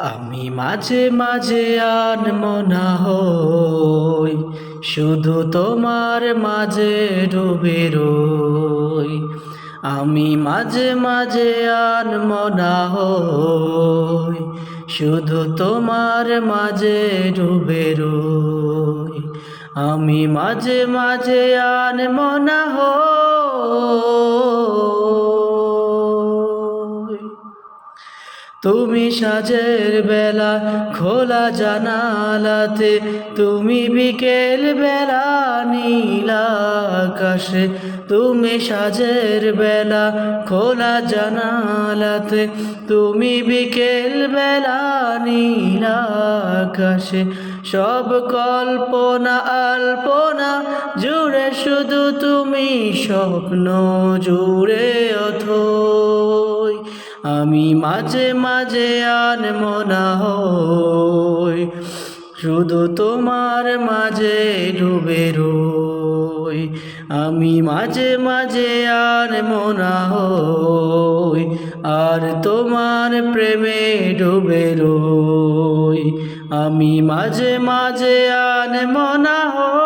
আমি মাঝে মাঝে আন মনা হই, শুধু তোমার মাঝে ডুবে রই। আমি মাঝে মাঝে আন মনা হই, শুধু তোমার মাঝে ডুবে রই। আমি মাঝে মাঝে আন মনা হই। তুমি সাজের বেলা, খোলা জানালাতে। তুমি বিকেল বেলা, নীল আকাশে। তুমি সাজের বেলা, খোলা জানালাতে। তুমি বিকেল বেলা, নীল আকাশে। সব কল্পনা, আল্পনা জুড়ে শুধু তুমি, স্বপ্ন জুড়ে অথই আমি মাঝে মাঝে আন মনা হই, শুধু তোমার মাঝে ডুবে রই। আমি মাঝে মাঝে আর মনা হই, আর তোমার প্রেমে ডুবে রই। আমি মাঝে মাঝে আন মনা হই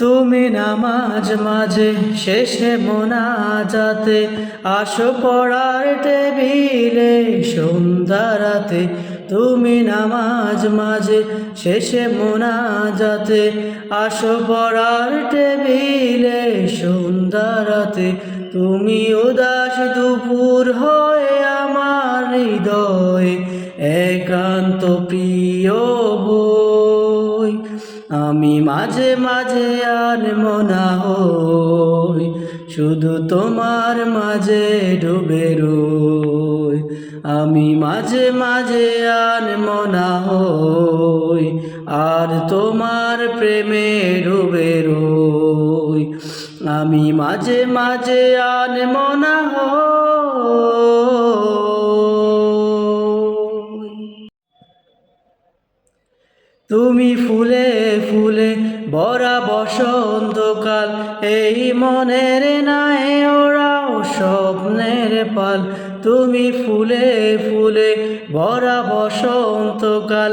তুমি নামাজ মাঝে শেষে মোনাজাতে, আসো পড়ার টেবিলে সন্ধ্যারাতে। তুমি নামাজ মাঝে শেষে মোনাজাতে, আসো পড়ার টেবিলে সন্ধ্যারাতে। তুমি উদাস দুপুর আমি মাঝে মাঝে আর মনা হই, শুধু তোমার মাঝে ডুবে রই। আমি মাঝে মাঝে আর মনা হই, আর তোমার প্রেমে ডুবে রই। আমি মাঝে মাঝে আর মনা হই। তুমি ফুলে ফুলে বরা বসন্তকাল, এই মনের নাই ওরাও স্বপ্নের পাল। তুমি ফুলে ফুলে বরা বসন্তকাল,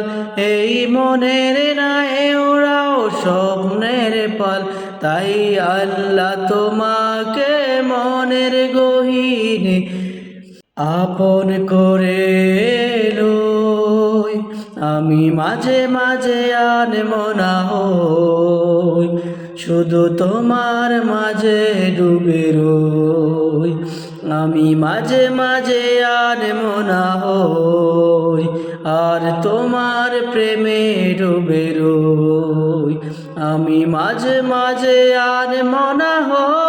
এই মনের নাই ওরাও স্বপ্নের পাল। তাই আল্লাহ তোমাকে মনের গহীনে আপন করে আমি মাঝে মাঝে আন মনা হই, শুধু তোমার মাঝে ডুবে রই। আমি মাঝে মাঝে আন মনা হই, আর তোমার প্রেমে ডুবে রই। আমি মাঝে মাঝে আন মনা হই